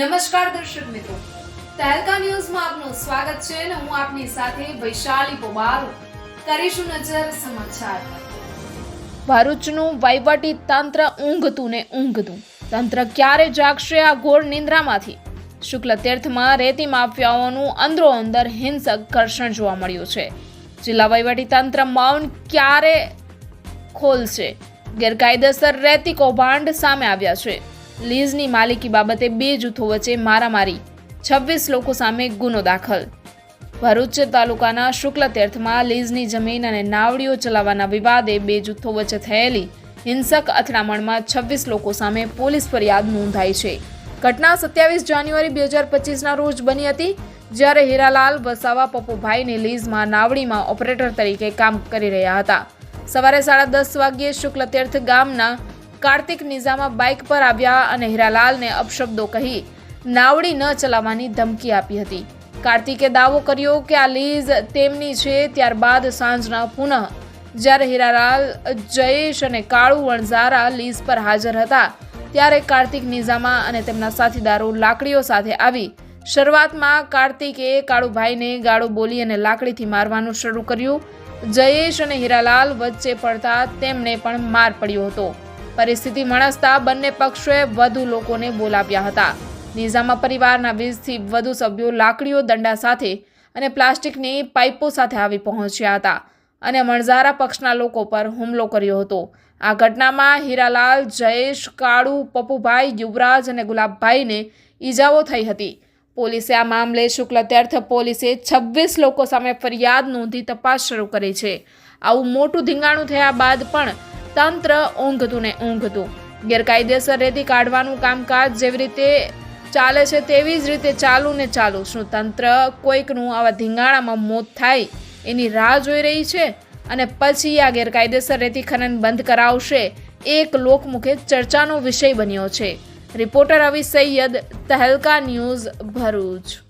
નમસ્કાર દર્શક મિત્રો. તહેલકા ન્યૂઝમાં આપનું સ્વાગત છે અને હું આપની સાથે વૈશાલી પોબારો કરીશું નજર સમાચાર. ભરૂચનું વહીવટી તંત્ર ઊંઘતું ને ઊંઘતું. તંત્ર ક્યારે જાગશે આ ઘોર નિંદ્રામાંથી? શુક્લ તીર્થમાં રેતી માફિયાઓનું અંદરો અંદર હિંસક ઘર્ષણ જોવા મળ્યું છે. જિલ્લા વહીવટી તંત્ર મૌન ક્યારે ખોલશે? ગેરકાયદેસર રેતી કૌભાંડ સામે આવ્યા છે. લીઝની માલિકી બાબતે બે જૂથો વચ્ચે મારામારી. છવ્વીસ લોકો સામે ગુનો દાખલ. ભરૂચ તાલુકાના શુક્લ તીર્થમાં લીઝની જમીન અને નાવડીઓ ચલાવવાના વિવાદે બે જૂથો વચ્ચે થયેલી હિંસક અથડામણમાં છવ્વીસ લોકો સામે પોલીસ ફરિયાદ નોંધાઈ છે. ઘટના સત્યાવીસ જાન્યુઆરી બે હજાર પચીસના રોજ બની હતી, જ્યારે હીરાલાલ વસાવા પપ્પુભાઈની લીઝમાં નાવડીમાં ઓપરેટર તરીકે કામ કરી રહ્યા હતા. સવારે સાડા દસ વાગ્યે શુક્લ તીર્થ ગામના કાર્તિક નિઝામા બાઇક પર આવ્યા અને હીરાલાલને અપશબ્દો કહી નાવડી ન ચલાવવાની ધમકી આપી હતી. કાર્તિકે દાવો કર્યો કે આ લીઝ તેમની છે, ત્યારબાદ સાંજના પુનઃ જ્યારે હીરાલાલ, જયેશ અને કાળુ વણઝારા લીઝ પર હાજર હતા, ત્યારે કાર્તિક નિઝામા અને તેમના સાથીદારો લાકડીઓ સાથે આવી શરૂઆતમાં કાર્તિકે કાળુભાઈને ગાળો બોલી અને લાકડીથી મારવાનું શરૂ કર્યું. જયેશ અને હીરાલાલ વચ્ચે પડતા તેમને પણ માર પડ્યો હતો. પરિસ્થિતિ મણસતા બંને પક્ષોએ વધુ લોકોને બોલાવ્યા હતા. નિઝામા પરિવારના વીસથી વધુ સભ્યો લાકડીઓ દંડા સાથે અને પ્લાસ્ટિકની પાઇપો સાથે આવી પહોંચ્યા હતા અને મણઝારા પક્ષના લોકો પર હુમલો કર્યો હતો. આ ઘટનામાં હીરાલાલ, જયેશ, કાળુ, પપ્પુભાઈ, યુવરાજ અને ગુલાબભાઈને ઈજાઓ થઈ હતી. પોલીસે આ મામલે શુક્લ તીર્થ પોલીસે છવ્વીસ લોકો સામે ફરિયાદ નોંધી તપાસ શરૂ કરી છે. આવું મોટું ધીંગાણું થયા બાદ પણ તંત્ર ઊંઘતું ને ઊંઘતું. ગેરકાયદેસર રેતી કાઢવાનું કામકાજ જેવી રીતે ચાલે છે તેવી જ રીતે ચાલુ ને ચાલુ. શું તંત્ર કોઈકનું આવા ધીંગાણામાં મોત થાય એની રાહ જોઈ રહી છે? અને પછી આ ગેરકાયદેસર રેતી ખનન બંધ કરાવશે એક લોકમુખે ચર્ચાનો વિષય બન્યો છે. Reporter Avi Sayyed Tehelka news Bharuch.